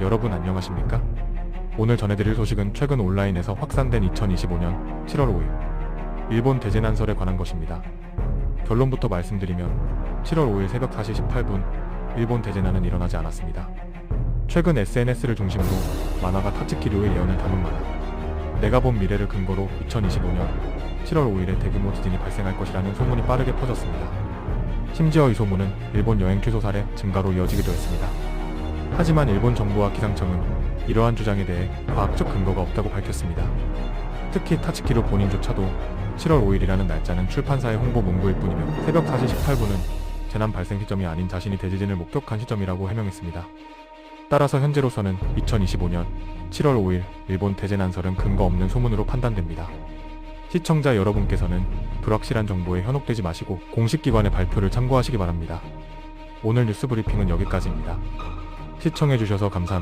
여러분 안녕하십니까? 오늘 전해드릴 소식은 최근 온라인에서 확산된 2025년 7월 5일 일본 대재난설에 관한 것입니다. 결론부터 말씀드리면 7월 5일 새벽 4시 18분 일본 대재난은 일어나지 않았습니다. 최근 SNS를 중심으로 만화가 타츠키료의 예언을 담은 만화 내가 본 미래를 근거로 2025년 7월 5일에 대규모 지진이 발생할 것이라는 소문이 빠르게 퍼졌습니다. 심지어 이 소문은 일본 여행 취소 사례 증가로 이어지기도 했습니다. 하지만 일본 정부와 기상청은 이러한 주장에 대해 과학적 근거가 없다고 밝혔습니다. 특히 타츠키로 본인조차도 7월 5일이라는 날짜는 출판사의 홍보 문구일 뿐이며 새벽 4시 18분은 재난 발생 시점이 아닌 자신이 대지진을 목격한 시점이라고 해명했습니다. 따라서 현재로서는 2025년 7월 5일 일본 대재난설은 근거 없는 소문으로 판단됩니다. 시청자 여러분께서는 불확실한 정보에 현혹되지 마시고 공식 기관의 발표를 참고하시기 바랍니다. 오늘 뉴스 브리핑은 여기까지입니다. 시청해주셔서 감사합니다.